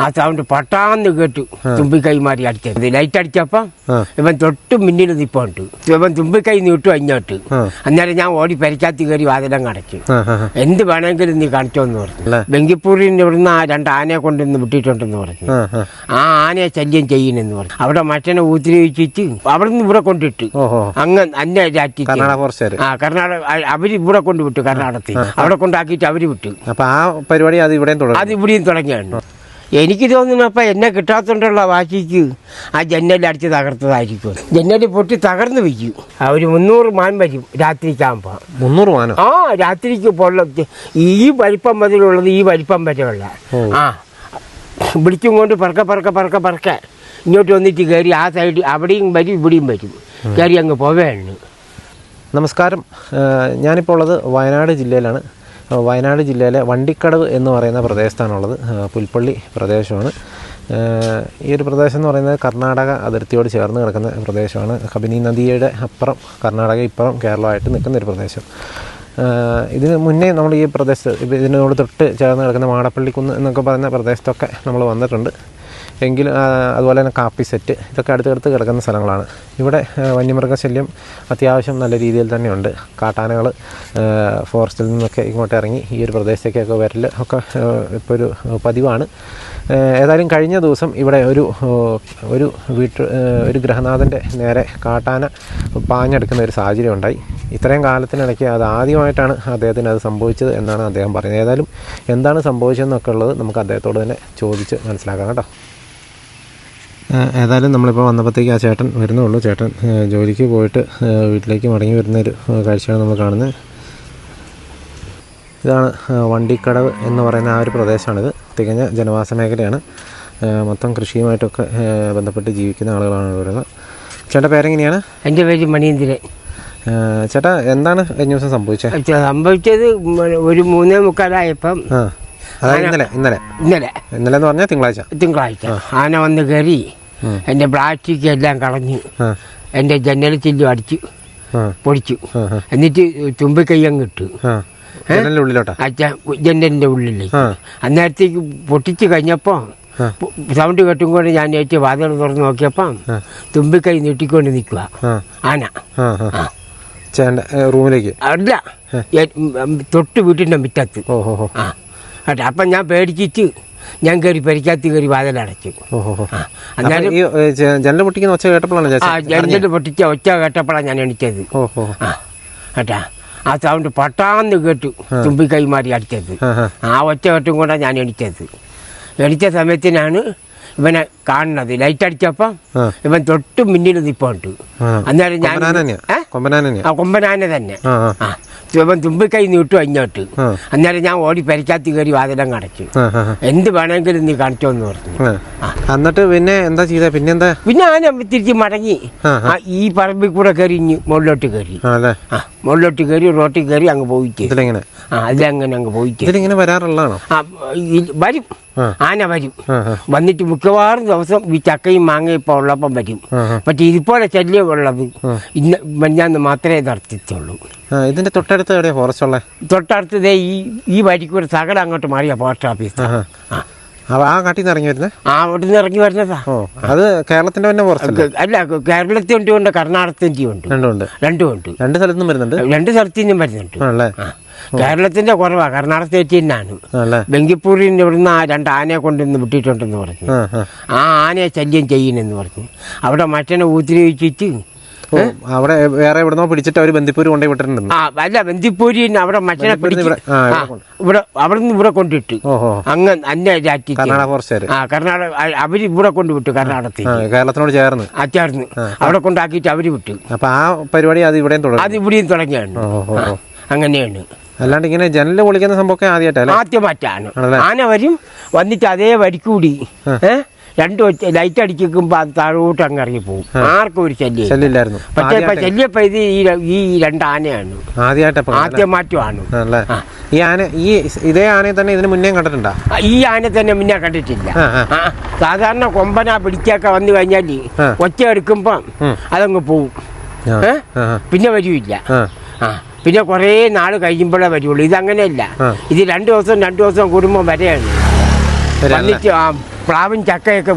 ആ സൗണ്ട് പട്ടാന്ന് കേട്ടു തുമ്പിക്കൈ മാറി അടിച്ചത്. ലൈറ്റ് അടിച്ചപ്പം ഇവൻ തൊട്ട് മുന്നിൽ നിപ്പോണ്ട്. ഇവൻ കൈ നീട്ടു അഞ്ഞോട്ട്. അന്നേരം ഞാൻ ഓടി പരിക്കാത്തി കയറി വാതിലം കടച്ചു. എന്ത് വേണമെങ്കിലും നീ കാണിച്ചോന്ന് പറഞ്ഞു? ബെങ്കിപ്പൂരിൽ ഇവിടുന്ന് ആ രണ്ട് ആനയെ കൊണ്ടുവന്ന് വിട്ടിട്ടുണ്ടെന്ന് പറഞ്ഞു. ആ, ആനയെ ശല്യം ചെയ്യുന്നെന്ന് പറഞ്ഞു. അവിടെ മറ്റനെ ഉപദ്രവിച്ചിട്ട് അവിടെ നിന്ന് ഇവിടെ കൊണ്ടിട്ട്. അങ്ങ് അന്നെ രാറ്റി ആ കർണാടക അവർ ഇവിടെ കൊണ്ടുവിട്ടു കർണാടകത്തിൽ. അവിടെ കൊണ്ടാക്കിയിട്ട് അവർ വിട്ടു. അപ്പൊ ആ പരിപാടി അത് ഇവിടെയും തുടരും അത് ഇവിടെയും തുടങ്ങിയാണ് എനിക്ക് തോന്നുന്നു അപ്പം എന്നെ കിട്ടാത്തോണ്ടുള്ള വാശിക്ക് ആ ജന്നലടിച്ച് തകർത്തതായിരിക്കും. ജന്നൽ പൊട്ടി തകർന്നു വയ്ക്കും ആ ഒരു മുന്നൂറ് മാൻ വരും രാത്രിക്കാകുമ്പോൾ മുന്നൂറ് മാനോ? ആ രാത്രിക്ക് പൊള്ള ഈ വലിപ്പം മുതലുള്ളത് ഈ വലിപ്പം വരെയുള്ള. ആ വിളിച്ചും കൊണ്ട് പറക്ക പറക്ക പറക്ക പറക്ക. ഇങ്ങോട്ട് വന്നിട്ട് കയറി ആ സൈഡ് അവിടെയും വരും ഇവിടെയും വരും. കയറി അങ്ങ് പോവേണ് നമസ്കാരം. ഞാനിപ്പോൾ ഉള്ളത് വയനാട് ജില്ലയിലാണ്. വയനാട് ജില്ലയിലെ വണ്ടിക്കടവ് എന്ന് പറയുന്ന പ്രദേശത്താണുള്ളത്. പുൽപ്പള്ളി പ്രദേശമാണ്. ഈ ഒരു പ്രദേശം എന്ന് പറയുന്നത് കർണാടക അതിർത്തിയോട് ചേർന്ന് കിടക്കുന്ന പ്രദേശമാണ്. കബിനി നദിയുടെ അപ്പുറം കർണാടക ഇപ്പുറം കേരളമായിട്ട് നിൽക്കുന്ന ഒരു പ്രദേശം. ഇതിന് മുന്നേ നമ്മൾ ഈ പ്രദേശത്ത് ഇതിനോട് തൊട്ട് ചേർന്ന് കിടക്കുന്ന മാടപ്പള്ളിക്കുന്ന് എന്നൊക്കെ പറയുന്ന പ്രദേശത്തൊക്കെ നമ്മൾ വന്നിട്ടുണ്ട്. എങ്കിലും ആ, അതുപോലെ തന്നെ കാപ്പി സെറ്റ് ഇതൊക്കെ അടുത്തടുത്ത് കിടക്കുന്ന സ്ഥലങ്ങളാണ്. ഇവിടെ വന്യമൃഗശല്യം അത്യാവശ്യം നല്ല രീതിയിൽ തന്നെയുണ്ട്. കാട്ടാനകൾ ഫോറസ്റ്റിൽ നിന്നൊക്കെ ഇങ്ങോട്ട് ഇറങ്ങി ഈ ഒരു പ്രദേശത്തേക്കൊക്കെ വരൽ ഒക്കെ ഇപ്പോൾ ഒരു പതിവാണ്. ഏതായാലും കഴിഞ്ഞ ദിവസം ഇവിടെ ഒരു ഒരു വീട്ട് ഒരു ഗൃഹനാഥന്റെ നേരെ കാട്ടാന പാഞ്ഞെടുക്കുന്ന ഒരു സാഹചര്യം ഉണ്ടായി. ഇത്രയും കാലത്തിനിടയ്ക്ക് അത് ആദ്യമായിട്ടാണ് അദ്ദേഹത്തിന് അത് സംഭവിച്ചത് എന്നാണ് അദ്ദേഹം പറയുന്നത്. ഏതായാലും എന്താണ് സംഭവിച്ചതെന്നൊക്കെ ഉള്ളത് നമുക്ക് അദ്ദേഹത്തോട് തന്നെ ചോദിച്ച് മനസ്സിലാക്കാം കേട്ടോ. ഏതായാലും നമ്മളിപ്പോൾ വന്നപ്പോഴത്തേക്ക് ആ ചേട്ടൻ വരുന്നുള്ളൂ ചേട്ടൻ ജോലിക്ക് പോയിട്ട് വീട്ടിലേക്ക് മടങ്ങി വരുന്ന ഒരു കാഴ്ചയാണ് നമ്മൾ കാണുന്നത്. ഇതാണ് വണ്ടിക്കടവ് എന്ന് പറയുന്ന ആ ഒരു പ്രദേശമാണിത്. തികഞ്ഞ ജനവാസ മേഖലയാണ്. മൊത്തം കൃഷിയുമായിട്ടൊക്കെ ബന്ധപ്പെട്ട് ജീവിക്കുന്ന ആളുകളാണ് ഇവിടെ ചേട്ടന്റെ ചേട്ടാ പേരെങ്ങനെയാണ്? എന്റെ പേര് മണിയന്തിര ചേട്ടാ എന്താണ് കഴിഞ്ഞ ദിവസം സംഭവിച്ചത്? സംഭവിച്ചത് ഒരു മൂന്നേ മുക്കാലായപ്പം അതായത് ഇന്നലെ ഇന്നലെ. ഇന്നലെ. ഇന്നലെ എന്ന് പറഞ്ഞാൽ തിങ്കളാഴ്ച. തിങ്കളാഴ്ച. ആന വന്ന് കയറി എന്റെ എന്റെ പ്ലാസ്റ്റിക് എല്ലാം കളഞ്ഞു എന്റെ എന്റെ ജന്നൽ ചില്ലും അടിച്ചു. പൊടിച്ചു. എന്നിട്ട് തുമ്പിക്കൈ അങ്ങ് ഇട്ടു. ജനലിന്റെ ജന്നലിന്റെ ഉള്ളിലേക്ക്. അന്നേരത്തേക്ക് പൊട്ടിച്ച് കഴിഞ്ഞപ്പോൾ. സൗണ്ട് കെട്ടും കൊണ്ട് ഞാൻ ഏറ്റവും വാതിൽ തുറന്ന് നോക്കിയപ്പം. തുമ്പിക്കൈ നീട്ടിക്കൊണ്ട് നിൽക്കുക ആന. റൂമിലേക്ക്? അല്ല. തൊട്ട് വീട്ടിന്റെ മുറ്റത്ത്. ഓ ഹോ ഹോ ആ. കേട്ടോ അപ്പം ഞാൻ പേടിച്ചിട്ട് ഞാൻ കയറി പരിക്കാത്തി കയറി വാതിലടച്ചു ഈ ജനൽ പൊട്ടിക്കുന്ന ഒച്ച കേട്ടപ്പോഴാണ് ആ ജനലിൽ പൊട്ടിച്ച ഒച്ച കേട്ടപ്പോഴാണ് ഞാൻ എണിച്ചത് ആ കേട്ടാ ആ സൗണ്ട് പട്ടാന്ന് കേട്ടു തുമ്പി കൈമാറി അടിച്ചത്. ആ ഒച്ച കെട്ടും കൂടെ കൊണ്ടാണ് ഞാൻ എണിച്ചത് എണിച്ച സമയത്തിനാണ് ഇവനെ കാണുന്നത്. ലൈറ്റ് അടിച്ചപ്പം ഇവൻ തൊട്ട് മുന്നിൽ നിപ്പോണ്ട്. അന്നേരം ഞാൻ കൊമ്പനാന തന്നെ. ആ. ഇവൻ തുമ്പിക്കൈ നീട്ടു അങ്ങോട്ട്. അന്നേരം ഞാൻ ഓടി പരിക്കാത്തി കയറി വാതിലം കടച്ചു. എന്ത് വേണമെങ്കിലും നീ കാണിച്ചോന്ന് പറഞ്ഞു. ആ. എന്നിട്ട് പിന്നെ എന്താ ചെയ്ത? പിന്നെ എന്താ പിന്നെ ഞാൻ തിരിച്ച് മടങ്ങി. ഈ പറമ്പിൽ കൂടെ കയറി ഇഞ്ഞ് മുകളിലോട്ട് കയറി. മുകളിലോട്ട് കയറി റോട്ടിൽ കയറി അങ്ങ് പോയിട്ട് ഇതിലെങ്ങനെ? ആ അതിലങ്ങനെ അങ്ങ് പോയിട്ട് ഇതിലിങ്ങനെ വരാറുള്ളതാണോ? വരും. ആന വരും. വന്നിട്ട് മിക്കവാറും ദിവസം ഈ ചക്കയും മാങ്ങയും ഇപ്പോൾ ഉള്ളപ്പം വരും. പക്ഷേ ഇതുപോലെ ശല്യം ഉള്ളത് ഇന്ന് മഞ്ഞാന്ന് മാത്രമേ നടത്തിച്ചുള്ളൂ ഇതിന്റെ തൊട്ടടുത്ത് എവിടെയാ ഫോറസ്റ്റ് ഉള്ളത് തൊട്ടടുത്തത് ഈ ഈ വരിക്കൂടെ സകലം അങ്ങോട്ട് മാറിയ പോസ്റ്റ് ഓഫീസ് ആ കാട്ടിൽ നിന്ന് ഇറങ്ങി വരുന്നത് ആ അവിടെ നിന്ന് ഇറങ്ങി വരുന്നതാ. ഓ അത് കേരളത്തിന്റെ തന്നെ ഫോറസ്റ്റ് അല്ലേ? കേരളത്തിന്റെ ഉണ്ട് കർണാടകത്തിന്റെ ഉണ്ട്. രണ്ടും ഉണ്ട്. രണ്ടും ഉണ്ട്. രണ്ട് സ്ഥലത്തു വരുന്നുണ്ട്? രണ്ട് സ്ഥലത്തു നിന്നും വരുന്നുണ്ട്. ആണല്ലേ? കേരളത്തിന്റെ കുറവാ. കർണാടക സ്റ്റേറ്റിൽ നിന്നാണ് ബംഗിപ്പൂരിൽ ഇവിടുന്ന് ആ രണ്ട് ആനയെ കൊണ്ടുവന്ന് വിട്ടിട്ടുണ്ടെന്ന് പറഞ്ഞു. ആ ആനയെ ശല്യം ചെയ്യുന്നെന്ന് പറഞ്ഞു. അവിടെ മറ്റനെ ഉപദ്രവിച്ചിട്ട് അവിടെ വേറെ എവിടുന്നോ പിടിച്ചിട്ട് അവർ ബന്ദിപ്പൂരി കൊണ്ടേ വിട്ടിട്ടുണ്ട് ആ അല്ല ബന്ദിപ്പൂരി അവിടെ മറ്റേ ഇവിടെ- അവിടെ നിന്ന് ഇവിടെ കൊണ്ടിട്ട്. അങ്ങ് അന്യ രാജ്യത്ത് കർണാടക ആ കർണാടക അവർ ഇവിടെ കൊണ്ടുവിട്ടു കർണാടകത്തിൽ കേരളത്തിനോട് ചേർന്ന്. ആ ചേർന്ന് അവിടെ കൊണ്ടാക്കിയിട്ട് അവർ വിട്ടു. അപ്പൊ ആ പരിപാടി അത് ഇവിടെയും തുടങ്ങി അത് ഇവിടെയും തുടങ്ങിയാണ്. അങ്ങനെയാണ്. അല്ലാണ്ട് ഇങ്ങനെ ജനൽ പൊളിക്കുന്ന സംഭവമൊക്കെ ആദ്യമായിട്ടല്ലേ ആദ്യമായിട്ടാണ്? ആന വരും വന്നിട്ട് അതേ വരിക്കൂടി. രണ്ട് ലൈറ്റ് അടിക്കുമ്പോ അത് താഴോട്ട് അങ്ങ് ഇറങ്ങി പോകും. ആർക്കും ഒരു ശല്യം ശല്യമില്ലായിരുന്നു. പക്ഷേ ഇപ്പൊ ശല്യപ്പ ഇത് ഈ രണ്ട് ആനയാണ്. ആദ്യമാറ്റമാണ്. ഈ ആന ഈ ഇതേ ആനയെ തന്നെ ഇതിന് മുന്നേ കണ്ടിട്ടുണ്ടോ? ഈ ആന തന്നെ മുന്നേ കണ്ടിട്ടില്ല. സാധാരണ കൊമ്പന പിടിച്ചൊക്കെ വന്നു കഴിഞ്ഞാൽ ഒറ്റ ഒച്ച എടുക്കുമ്പം അതങ്ങ് പോവും. പിന്നെ വരില്ല. ആ. പിന്നെ കുറേ നാൾ കഴിയുമ്പോഴേ വരുള്ളൂ. ഇതങ്ങനെയല്ല. ഇത് രണ്ട് ദിവസം രണ്ട് ദിവസം കൂടുമ്പോൾ വരെയാണ്? വന്നിട്ട് ആ പ്ലാവും ചക്കയൊക്കെ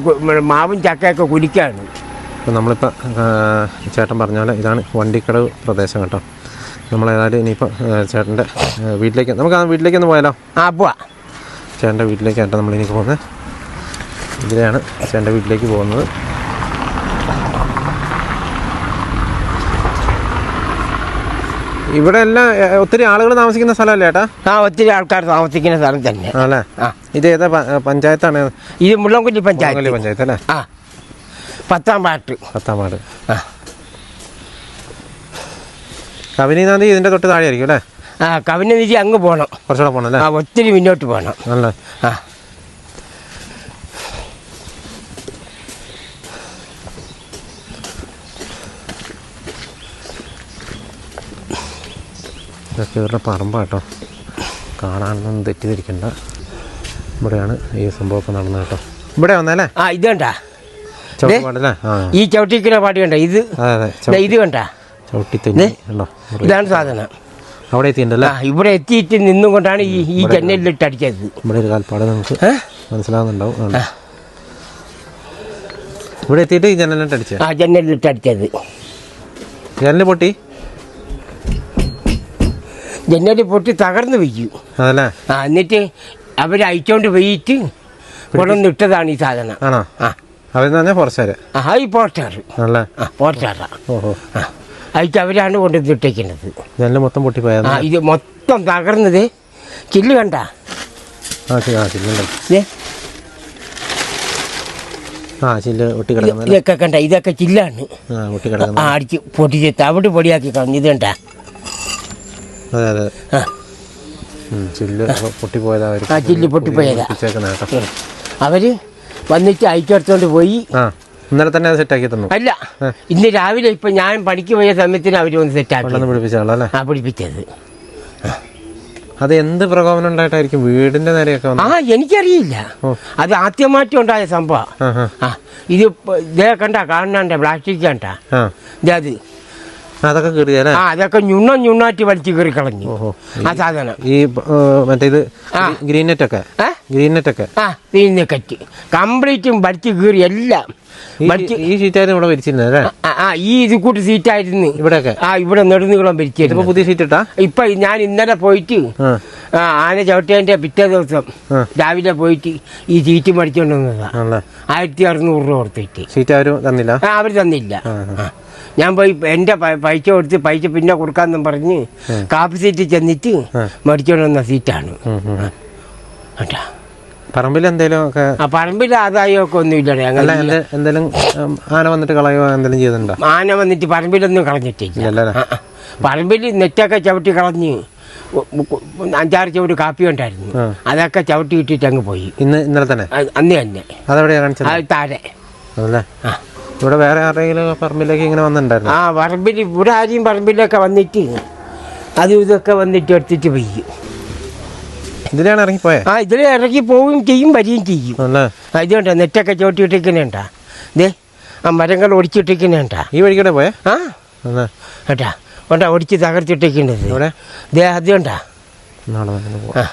മാവും ചക്കയൊക്കെ കുലിക്കാണ് അപ്പോൾ നമ്മളിപ്പോൾ ചേട്ടൻ പറഞ്ഞ പോലെ ഇതാണ് വണ്ടിക്കടവ് പ്രദേശം കേട്ടോ. നമ്മളേതായാലും ഇനിയിപ്പോൾ ചേട്ടന്റെ വീട്ടിലേക്ക് നമുക്ക് ആ വീട്ടിലേക്ക് ഒന്ന് പോയാലോ? ആ പോവാ. ചേട്ടന്റെ വീട്ടിലേക്കായിട്ട് നമ്മളിനി പോകുന്നത്. ഇതിലെയാണ് ചേട്ടന്റെ വീട്ടിലേക്ക് പോകുന്നത്. ഇവിടെ എല്ലാം ഒത്തിരി ആളുകൾ താമസിക്കുന്ന സ്ഥലമല്ലേ ചേട്ടാ ആ ഒത്തിരി ആൾക്കാർ താമസിക്കുന്ന സ്ഥലം തന്നെ. അല്ലേ ഇത് ഏതാ പഞ്ചായത്താണ്? ഇത് മുള്ളംകുല്ലി പഞ്ചായത്ത്. പഞ്ചായത്ത് അല്ലേ? ആ. പത്താം പാട്ട് പത്താം വാർഡ്. ആ. കവിനിനാന്തി ഇതിന്റെ തൊട്ട് താഴെ ആയിരിക്കും അല്ലേ? ആ കവിനി അങ്ങ് പോകണം കുറച്ചുകൂടെ പോകണം അല്ലേ? ആ ഒത്തിരി മുന്നോട്ട് പോകണം അല്ലേ ആ. ഇതൊക്കെ ഇവരുടെ പറമ്പാട്ടോ കാണാനൊന്നും തെറ്റിദ്ധരിക്കണ്ട. ഇവിടെയാണ് ഈ സംഭവമൊക്കെ നടന്നത് കേട്ടോ. ഇവിടെ വന്നല്ലേ? ആ ഇത് കണ്ട? ഈ ചവിട്ടിക്കുന്ന പാടി കണ്ട? ഇത്? അതെ അതെ ദേ ഇത് കണ്ട? ചവിട്ടി ഇതാണ് സാധനം. അവിടെ എത്തിയിട്ടുണ്ടല്ലേ? ആ ഇവിടെ എത്തിയിട്ട് നിന്നും കൊണ്ടാണ് ഈ ഈ ജനലിലിട്ട് അടിച്ചത് ഇവിടെ ഒരു കാൽപ്പാട് നമുക്ക്? മനസ്സിലാവുന്നുണ്ടാവും. ഇവിടെ എത്തിയിട്ട് ഈ ജനലിട്ട് അടിച്ചത് ആ ജനലിട്ട് അടിച്ചത് ജനൽ പൊട്ടി? ജനൽ പൊട്ടി തകർന്നു വയ്ക്കും അതല്ലേ? ആ എന്നിട്ട് അവർ അയച്ചോണ്ട് പോയിട്ട് കൊണ്ടുവന്നിട്ടതാണ് ഈ സാധനം. ആണോ? ആ. അവരെന്ന് പറഞ്ഞാൽ ആ ഈ പോർട്ടാർ അല്ലേ ആ പോർട്ടാറാ ഓഹോ. ആ അയച്ച് അവരാണ് കൊണ്ടുവന്നിട്ടേക്കുന്നത് ജനൽ മൊത്തം പൊട്ടിപ്പോയത്? ആ ഇത് മൊത്തം തകർന്നത് ചില്ല് കണ്ട? ആ ശരി ആ ചില്ലുണ്ട് ചില്ല് ഇതൊക്കെ കണ്ട ഇതൊക്കെ ചില്ലാണ്. ആ അടിച്ച് പൊട്ടിച്ച് തവിട് പൊടിയാക്കി കളഞ്ഞു ഇത് കണ്ട? അതെ അതെ. ചില്ല് പൊട്ടിപ്പോയതാ അവർ ആ, ചില്ല് പൊട്ടിപ്പോയതാ. അവർ വന്നിട്ട് അയച്ചെടുത്തോണ്ട് പോയി. ഇന്നലെ തന്നെ സെറ്റ് സെറ്റാക്കി തന്നു. അല്ല ഇന്ന് രാവിലെ ഇപ്പൊ ഞാൻ പണിക്ക് പോയ സമയത്തിന് അവർ ഒന്ന് സെറ്റാക്കി. കൊണ്ടുവന്ന് പിടിപ്പിച്ചാളല്ലേ ആ പിടിപ്പിച്ചത്. അത് എന്ത് പ്രകോപനം ഉണ്ടായിട്ടായിരിക്കും വീടിന്റെ നേരെയൊക്കെ ആ എനിക്കറിയില്ല. അത് ആദ്യമായിട്ട് ഉണ്ടായ സംഭവം. ആ ഇത് ഇതേ കണ്ട കാണണ്ട പ്ലാസ്റ്റിക് കണ്ട. അത്. അതൊക്കെ ആ അതൊക്കെ ഞുണ്ണ ഞുണ്ണാറ്റി വലിച്ചു കയറി കളഞ്ഞു. ഓഹോ. ആ സാധനം. ഈ മറ്റേത്. ഗ്രീൻ നെറ്റ് ഒക്കെ ഗ്രീൻ നെറ്റ് ഒക്കെ ആ ഗ്രീൻ കറ്റ് കംപ്ലീറ്റും വലിച്ചു കീറി എല്ലാം. ഈ- വലിച്ച് ഈ ഷീറ്റായിരുന്നു ഇവിടെ വിരിച്ചിരുന്നത് അല്ലേ ആ, ആ ഈ ഇത് കൂട്ട് സീറ്റായിരുന്നു. ഇവിടെയൊക്കെ? ആ ഇവിടെ നെടുനീളം ഇതിപ്പോ വലിച്ചിരുന്നു പുതിയ ഷീറ്റ് ഇട്ടാ ഇപ്പൊ ഞാൻ ഇന്നലെ പോയിട്ട് ആ. ആന ചവിട്ടേന്റെ പിറ്റേ ദിവസം. രാവിലെ പോയിട്ട് ഈ സീറ്റ് മേടിച്ചോണ്ട് വന്നതാ. ആയിരത്തി അറുന്നൂറ് രൂപ കൊടുത്തിട്ട്. സീറ്റ് അവർ തന്നില്ല. അവർ തന്നില്ല. ഞാൻ പോയി എന്റെ പ- പൈസ കൊടുത്ത് പൈസ പിന്നെ കൊടുക്കാന്നും പറഞ്ഞ് കാപ്പി സീറ്റ് ചെന്നിട്ട്. മേടിച്ചോണ്ട് വന്ന സീറ്റാണ്. കേട്ടാ പറമ്പിൽ എന്തേലും ഒക്കെ ആ പറമ്പിൽ ആദായമൊക്കെ ഒന്നുമില്ല എന്തെങ്കിലും ആന വന്നിട്ട് കളയോ എന്തെങ്കിലും ചെയ്തിട്ടുണ്ടോ? ആന വന്നിട്ട് പറമ്പിലൊന്നും കളഞ്ഞിട്ടില്ല. പറമ്പിൽ നെറ്റൊക്കെ ചവിട്ടി കളഞ്ഞ് അഞ്ചാറ് ചവിട്ട് കാപ്പി ഉണ്ടായിരുന്നു. അതൊക്കെ ചവിട്ടി ഇട്ടിട്ട് അങ്ങ് പോയി. ഇന്ന് ഇന്നലെ തന്നെ? അന്ന് തന്നെ. അതെവിടെയാണ് താഴെ. അതല്ലേ? ആ. ഇവിടെ വേറെ ആരെങ്കിലും പറമ്പിലേക്ക് ഇങ്ങനെ വന്നിട്ടുണ്ടായിരുന്നു? ആ പറമ്പിൽ ഇവിടെ ആരെയും പറമ്പിലൊക്കെ വന്നിട്ട് അതും ഇതൊക്കെ വന്നിട്ട് എടുത്തിട്ട് പോയി. ഇതിലാണ് ഇറങ്ങിപ്പോയത് ആ ഇതിൽ ഇറങ്ങി പോവുകയും ചെയ്യും വരികയും ചെയ്യും. ഇതുകൊണ്ടാ നെറ്റൊക്കെ ചോട്ടിട്ടിരിക്കുന്നുണ്ടാ ദേ ആ മരങ്ങൾ ഒടിച്ചിട്ടിരിക്കുന്നുണ്ടാ? ഈ വഴിക്കൂടെ പോയേ? ആ. കേട്ടാ കൊണ്ടാ ഒടിച്ച് തകർത്തിട്ടിരിക്കുന്നത്. ഇവിടെ ദേ അതുകൊണ്ടാ. നാളെ ആ.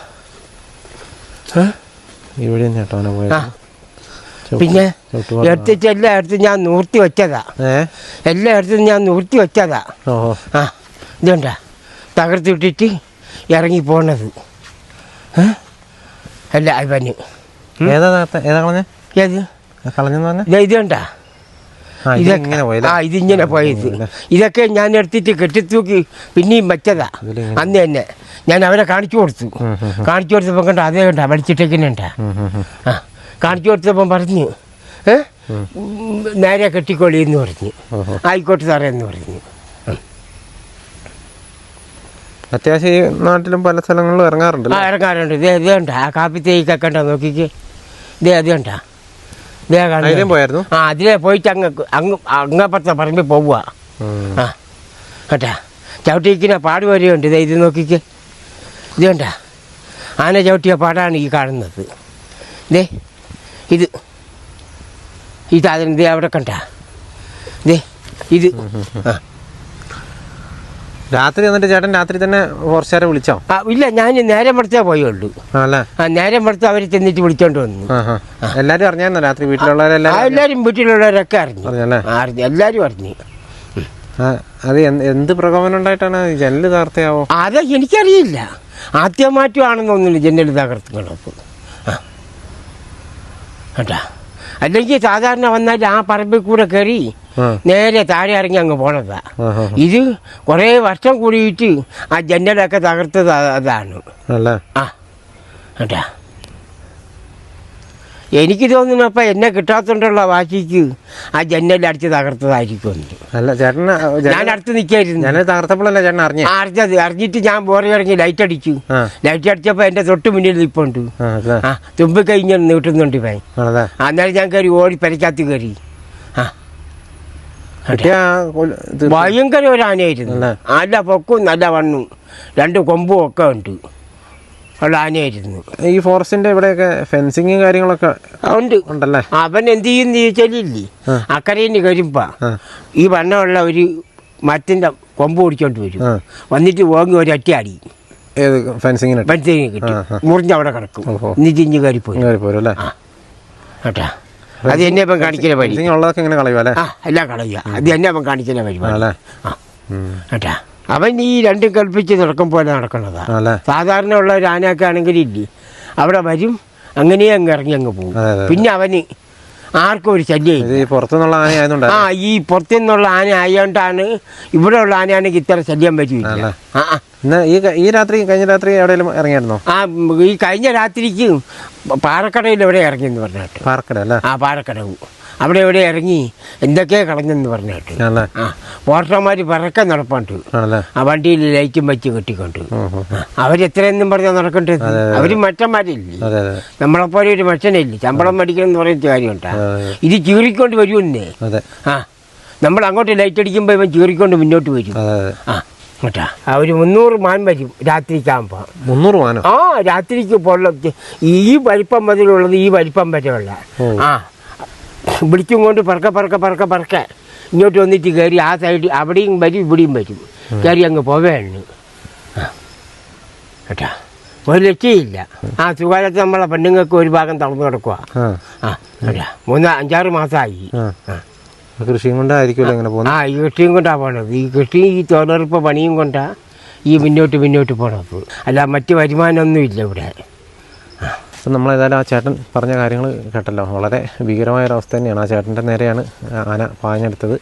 ഇവിടെ ആ, തന്നെ പിന്നെ എടുത്തിട്ട് എല്ലായിടത്തും ഞാൻ നൂർത്തി വെച്ചതാ. എല്ലായിടത്തും ഞാൻ നൂർത്തി വെച്ചതാ. ആ ഇതുണ്ടാ തകർത്തിട്ടിട്ട് ഇറങ്ങി പോണത്? അല്ല അവന് ഇതുണ്ട ആ ഇതിങ്ങനെ പോയത്. ഇതൊക്കെ ഞാൻ എടുത്തിട്ട് കെട്ടിത്തൂക്കി പിന്നെയും വെച്ചതാ. അന്ന് തന്നെ ഞാൻ അവരെ കാണിച്ചു കൊടുത്തു. കാണിച്ചു കൊടുത്തപ്പോൾ കണ്ട അതേ കണ്ട വലിച്ചിട്ടേക്കുന്നുണ്ടാ. ആ. കാണിച്ചു കൊടുത്തപ്പം പറഞ്ഞു ഏ? നേരെ കെട്ടിക്കോളി എന്ന് പറഞ്ഞു. ആയിക്കോട്ടെ സാറേ എന്ന് പറഞ്ഞു. അത്യാവശ്യം ഈ നാട്ടിലും പല സ്ഥലങ്ങളിലും ഇറങ്ങാറുണ്ട് ആ ഇറങ്ങാറുണ്ട്. ഇതേ ഇത് കണ്ട ആ കാപ്പി തേക്കൊക്കെ കണ്ട നോക്കിക്ക്. ഇതേ അത് കണ്ട? ഇതേ കാണാൻ പോയായിരുന്നു? ആ അതിലേ പോയിട്ട് അങ്ങ് അങ്ങ് അങ്ങപ്പുറത്തെ പറമ്പിൽ പോവുക. ആ കേട്ടാ? ചവിട്ടിക്കുന്ന പാട് വരെയുണ്ട്. ഇതേ ഇത് നോക്കിക്ക്. ഇത് കണ്ട ആന ചവിട്ടിയ പാടാണ് ഈ കാണുന്നത്. ദേ ഇത്. ഈ അതിന് ദേ അവിടെ കണ്ട. ദേ ഇത്. ആ. രാത്രി എന്നിട്ട് ചേട്ടൻ രാത്രി തന്നെ ഫോറസ്റ്റുകാരെ വിളിച്ചോ? ആ ഇല്ല ഞാൻ നേരെ മടുത്തേ പോയുള്ളൂ. അല്ലേ? ആ നേരെ മടുത്ത് അവർ ചെന്നിട്ട് വിളിച്ചോണ്ട് വന്നു. എല്ലാരും അറിഞ്ഞായിരുന്നോ രാത്രി വീട്ടിലുള്ളവരെല്ലാം എല്ലാരും? വീട്ടിലുള്ളവരൊക്കെ അറിഞ്ഞു. അറിഞ്ഞു. എല്ലാവരും അറിഞ്ഞു. അത് എന്ത് പ്രകോപനം ഉണ്ടായിട്ടാണ്? ജനൽ തകർത്തയാവോ? അത് എനിക്കറിയില്ല. ആദ്യമാറ്റമാണെന്നൊന്നുമില്ല ജനൽ തകർത്തുകളപ്പോൾ കേട്ടാ? അല്ലെങ്കിൽ സാധാരണ വന്നാൽ ആ പറമ്പിൽ കൂടെ കയറി നേരെ താഴെ ഇറങ്ങി അങ്ങ് പോണതാ. ഇത് കുറേ വർഷം കൂടിയിട്ട് ആ ജനലൊക്കെ തകർത്തത് അതാണ്. ആ കേട്ടാ? എനിക്ക് തോന്നുന്നു അപ്പം എന്നെ കിട്ടാത്തോണ്ടുള്ള വാശിക്ക് ആ ജനലടിച്ച് തകർത്തതായിരിക്കുമെന്ന് അല്ല ചേട്ടന് ഞാൻ അടുത്ത് നിൽക്കായിരുന്നു ഞാൻ തകർത്തപ്പോഴല്ലേ ചേട്ടൻ അറിഞ്ഞേ? ആ, അറിഞ്ഞത് അറിഞ്ഞിട്ട് ഞാൻ ബോറി ഇറങ്ങി ലൈറ്റ് അടിച്ചു. ലൈറ്റ് അടിച്ചപ്പോൾ എന്റെ തൊട്ട് മുന്നിൽ നിൽപ്പുണ്ട് ആ തുമ്പ് കഴിഞ്ഞ് നീട്ടുന്നുണ്ട് ഇപ്പം അന്നേരം ഞാൻ കയറി ഓടി പെരക്കകത്ത് കയറി. ആ. ഭയങ്കര ഒരു ആനയായിരുന്നു. അല്ലേ? നല്ല പൊക്കും നല്ല വണ്ണും. രണ്ട് കൊമ്പും ഒക്കെ ഉണ്ട്. ഉള്ള ആനയായിരുന്നു ഈ ഫോറസ്റ്റിന്റെ ഇവിടെയൊക്കെ ഫെൻസിങ് കാര്യങ്ങളൊക്കെ ഉണ്ട്. ഉണ്ടല്ലേ? അവൻ എന്ത് ചെയ്യുന്ന ചോദിച്ചാലില്ലേ. അക്കരയിൽ വരുമ്പോ ഈ വണ്ണമുള്ള ഒരു മറ്റിന്റെ കൊമ്പ് ഓടിച്ചോണ്ട് വരും. വന്നിട്ട് ഓങ്ങി ഒരു അടി ഏത് ഫെൻസിങ്ങിന്? കിട്ടി. മുറിഞ്ഞ് അവിടെ കിടക്കും. എന്നിട്ട് ഇഞ്ഞ് പോരും അല്ലേ? കേട്ടാ? അത് എന്നെ ഇപ്പം കാണിക്കുന്ന പരിപാടി. ഉള്ളതൊക്കെ ഇങ്ങനെ കളയുക അല്ലേ? എല്ലാം കളയുക അത് എന്നെ ഇപ്പം കാണിക്കുന്ന പരിപാടി. കേട്ടാ? അവൻ ഈ രണ്ടും കൽപ്പിച്ച് നടക്കും പോലെ നടക്കുന്നതാണ് സാധാരണ ഉള്ള ഒരു ആനയൊക്കെ ആണെങ്കിൽ ഇല്ലേ? അവിടെ വരും അങ്ങനെ അങ്ങ് ഇറങ്ങി അങ്ങ് പോകും. പിന്നെ അവന് ആർക്കും ഒരു ശല്യം ആ ഈ പുറത്തുനിന്നുള്ള ആന ആയതുകൊണ്ട് ആ ഈ പുറത്തുനിന്നുള്ള ആന ആയതുകൊണ്ടാണ് ഇവിടെ ഉള്ള ആനയാണെങ്കിൽ ഇത്ര ശല്യം ആ ഈ ഈ രാത്രി കഴിഞ്ഞ രാത്രി എവിടെയെങ്കിലും ഇറങ്ങിയായിരുന്നോ? ആ ഈ കഴിഞ്ഞ രാത്രിക്ക് പാറക്കടയിൽ എവിടെ ഇറങ്ങിയെന്ന് പറഞ്ഞിട്ട്. പാറക്കട അല്ലേ? ആ പാറക്കടവ് അവിടെ എവിടെ ഇറങ്ങി എന്തൊക്കെയാ കളഞ്ഞെന്ന് പറഞ്ഞിട്ട്. ആണല്ലേ? ആ പോർട്ടർമാർ പറക്കെ നടപ്പാണ്ട്. ആ വണ്ടിയിൽ ലൈറ്റും വെച്ച് കെട്ടിക്കൊണ്ട്. അവരെത്രയെന്നും പറഞ്ഞാൽ നടക്കേണ്ടത് അവർ മറ്റന്മാരില്ലേ? നമ്മളെപ്പോലെ ഒരു മനുഷ്യനില്ലേ? ശമ്പളം മേടിക്കണം എന്ന് പറയുന്ന കാര്യമുണ്ടാ. ഇത് ചീറിക്കൊണ്ട് വരുമെന്നേ? ആ നമ്മൾ അങ്ങോട്ട് ലൈറ്റ് അടിക്കുമ്പോൾ ഇവൻ ചീറിക്കൊണ്ട് മുന്നോട്ട് വരും. ആ കേട്ടാ? ആ ഒരു മുന്നൂറ് മാൻ വരും രാത്രിക്കാകുമ്പോൾ മുന്നൂറ് മാനോ? ആ രാത്രിക്ക് പൊള്ള. ഈ വലിപ്പം മുതലുള്ളത് ഈ വലിപ്പം വരെയുള്ള. ആ വിളിച്ചും കൊണ്ട് പറക്ക പറക്ക പറക്ക പറക്ക. ഇങ്ങോട്ട് വന്നിട്ട് കയറി ആ സൈഡ് അവിടെയും വരും ഇവിടെയും വരും. കയറി അങ്ങ് പോവേണ്. കേട്ടാ? ഒരു രക്ഷയില്ല. ആ സുഖാലത്ത് നമ്മളെ പെണ്ണുങ്ങൾക്ക് ഒരു ഭാഗം തളർന്നു കിടക്കുക ആ. കേട്ടാ? മൂന്ന് അഞ്ചാറ് മാസമായി ആ. കൃഷിയും കൊണ്ടായിരിക്കുമല്ലോ പോകുന്നത്? ആ ഈ കൃഷിയും കൊണ്ടാണ് പോണത്. ഈ കൃഷി ഈ തൊഴിലുറപ്പ് പണിയും കൊണ്ടാ ഈ മുന്നോട്ട് മുന്നോട്ട് പോണത്. അല്ല മറ്റ് വരുമാനമൊന്നുമില്ല ഇവിടെ. അപ്പം നമ്മൾ ഏതായാലും ആ ചേട്ടൻ പറഞ്ഞ കാര്യങ്ങൾ കേട്ടല്ലോ. വളരെ ഭീകരമായ ഒരവസ്ഥ തന്നെയാണ്. ആ ചേട്ടന്റെ നേരെയാണ് ആന പാഞ്ഞെടുത്തത്.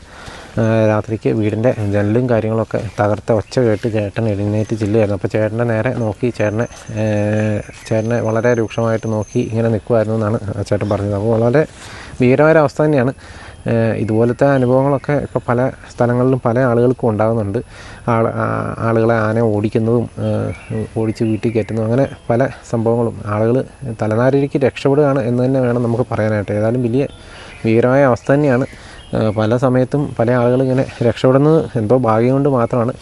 രാത്രിക്ക് വീടിന്റെ ജനലും കാര്യങ്ങളൊക്കെ തകർത്ത ഒച്ച കേട്ട് ചേട്ടൻ എഴുന്നേറ്റ് ചില്ലുമായിരുന്നു അപ്പോൾ ചേട്ടന്റെ നേരെ നോക്കി ചേട്ടനെ ചേട്ടനെ വളരെ രൂക്ഷമായിട്ട് നോക്കി ഇങ്ങനെ നിൽക്കുമായിരുന്നു എന്നാണ് ചേട്ടൻ പറഞ്ഞത്. അപ്പോൾ വളരെ ഭീകരമായ അവസ്ഥ തന്നെയാണ്. ഇതുപോലത്തെ അനുഭവങ്ങളൊക്കെ ഇപ്പോൾ പല സ്ഥലങ്ങളിലും പല ആളുകൾക്കും ഉണ്ടാകുന്നുണ്ട്. ആൾ ആളുകളെ ആന ഓടിക്കുന്നതും ഓടിച്ച് വീട്ടിൽ കയറ്റുന്നതും അങ്ങനെ പല സംഭവങ്ങളും ആളുകൾ തലനാരിഴയ്ക്ക് രക്ഷപ്പെടുകയാണ് എന്ന് തന്നെ വേണം നമുക്ക് പറയാനായിട്ട്. ഏതായാലും വലിയ ഭീകരമായ അവസ്ഥ തന്നെയാണ്. പല സമയത്തും പല ആളുകൾ ഇങ്ങനെ രക്ഷപ്പെടുന്നത് എന്തോ ഭാഗ്യം കൊണ്ട് മാത്രമാണ്.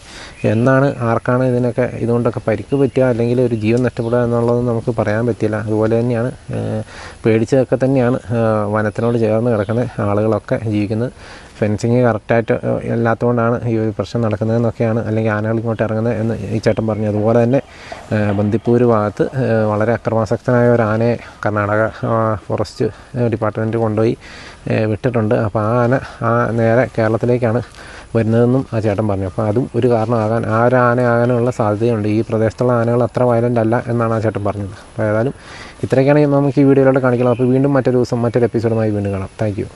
എന്നാണ് ആർക്കാണ് ഇതിനൊക്കെ ഇതുകൊണ്ടൊക്കെ പരിക്ക് പറ്റുക അല്ലെങ്കിൽ ഒരു ജീവൻ നഷ്ടപ്പെടുക എന്നുള്ളത് നമുക്ക് പറയാൻ പറ്റില്ല. അതുപോലെ തന്നെയാണ് പേടിച്ചതൊക്കെ തന്നെയാണ് വനത്തിനോട് ചേർന്ന് കിടക്കുന്ന ആളുകളൊക്കെ ജീവിക്കുന്നത്. ഫെൻസിങ് കറക്റ്റായിട്ട് ഇല്ലാത്തതുകൊണ്ടാണ് ഈ ഒരു പ്രശ്നം നടക്കുന്നതെന്നൊക്കെയാണ് അല്ലെങ്കിൽ ആനകൾ ഇങ്ങോട്ട് ഇറങ്ങുന്നത് എന്ന് ഈ ചേട്ടൻ പറഞ്ഞു. അതുപോലെ തന്നെ ബന്ദിപ്പൂർ ഭാഗത്ത് വളരെ അക്രമാസക്തനായ ഒരു ആനയെ കർണാടക ഫോറസ്റ്റ് ഡിപ്പാർട്ട്മെന്റ് കൊണ്ടുപോയി. വിട്ടിട്ടുണ്ട്. അപ്പോൾ ആ ആന ആ നേരെ കേരളത്തിലേക്കാണ് വരുന്നതെന്നും ആ ചേട്ടൻ പറഞ്ഞു. അപ്പോൾ അതും ഒരു കാരണമാകാൻ ആ ഒരു ആന ആകാനുള്ള സാധ്യതയുണ്ട്. ഈ പ്രദേശത്തുള്ള ആനകൾ അത്ര വയലന്റ് അല്ല എന്നാണ് ആ ചേട്ടൻ പറഞ്ഞത്. അപ്പോൾ ഏതായാലും ഇത്രയൊക്കെയാണ് നമുക്ക് ഈ വീഡിയോയിലോട്ട് കാണിക്കണം അപ്പോൾ വീണ്ടും മറ്റൊരു ദിവസം മറ്റൊരു എപ്പിസോഡുമായി വീണ്ടും കാണാം. താങ്ക്